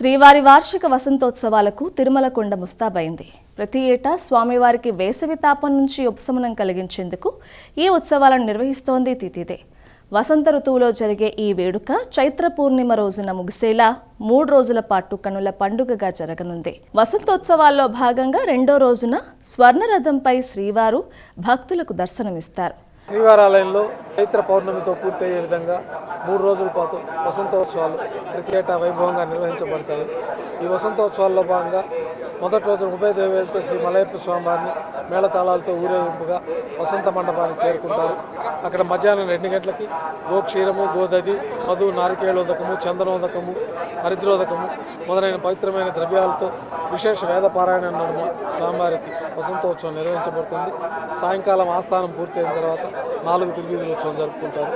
శ్రీవారి వార్షిక వసంతోత్సవాలకు తిరుమల కొండ ముస్తాబైంది. ప్రతి ఏటా స్వామివారికి వేసవి తాపం నుంచి ఉపశమనం కలిగించేందుకు ఈ ఉత్సవాలను నిర్వహిస్తోంది తితిదే. వసంత ఋతువులో జరిగే ఈ వేడుక చైత్ర పూర్ణిమ రోజున ముగిసేలా మూడు రోజుల పాటు కనుల పండుగగా జరగనుంది. వసంతోత్సవాల్లో భాగంగా రెండో రోజున స్వర్ణరథంపై శ్రీవారు భక్తులకు దర్శనమిస్తారు. శ్రీవారాలయంలో చైత్ర పౌర్ణమితో పూర్తయ్యే విధంగా మూడు రోజుల పాటు వసంతోత్సవాలు ప్రతి ఏటా వైభవంగా నిర్వహించబడతాయి. ఈ వసంతోత్సవాల్లో భాగంగా మొదటి రోజున ఉభయ దేవేలతో శ్రీ మలయప్ప స్వామివారిని మేళతాళాలతో ఊరేగింపుగా వసంత మండపానికి చేరుకుంటారు. అక్కడ మధ్యాహ్నం రెండు గంటలకి గోక్షీరము గోదది మధు నారికేళోదకము చందనోదకము హరిద్రోదకము మొదలైన పవిత్రమైన ద్రవ్యాలతో విశేష వేద పారాయణ నడుమ స్వామివారికి వసంతోత్సవం నిర్వహించబడుతుంది. సాయంకాలం ఆస్థానం పూర్తయిన తర్వాత నాలుగు తిరుగుదల ఉత్సవం జరుపుకుంటారు.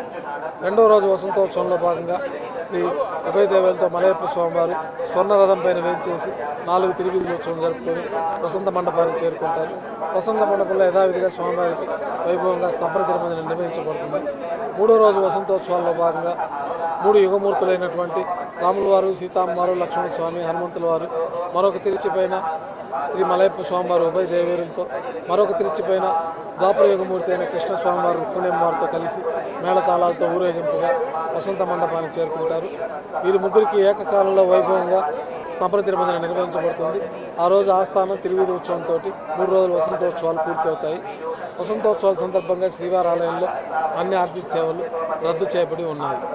రెండో రోజు వసంతోత్సవంలో భాగంగా శ్రీ ఉభయదేవులతో మలయప్ప స్వామివారు స్వర్ణరథం పైన వేయించేసి నాలుగు తిరుగుదల ఉత్సవం జరుపుకొని వసంత మండపానికి చేరుకుంటారు. వసంత మండపంలో యథావిధిగా స్వామివారికి వైభవంగా స్తంభన తిరుమల నిర్వహించబడుతుంది. మూడో రోజు వసంతోత్సవాల్లో భాగంగా మూడు యుగమూర్తులైనటువంటి రాముల వారు సీతామ్మవారు లక్ష్మణ స్వామి హనుమంతుల వారు మరొక తిరుచిపైన శ్రీ మలయప్ప స్వామివారు ఉభయ దేవేరులతో మరొక తిరుచిపైన ద్వాపర యుగమూర్తి అయిన కృష్ణ స్వామివారు రుక్మిణివారితో కలిసి మేళతాళాలతో ఊరేగింపుగా వసంత మండపానికి చేరుకుంటారు. వీరి ముగ్గురికి ఏకకాలంలో వైభవంగా స్తంభన తిరుమల నిర్వహించబడుతుంది. ఆ రోజు ఆస్థానం తిరువీధి ఉత్సవంతో మూడు రోజుల వసంతోత్సవాలు పూర్తవుతాయి. వసంతోత్సవాల సందర్భంగా శ్రీవారి ఆలయంలో అన్ని ఆర్జిత సేవలు రద్దు చేయబడి ఉన్నాయి.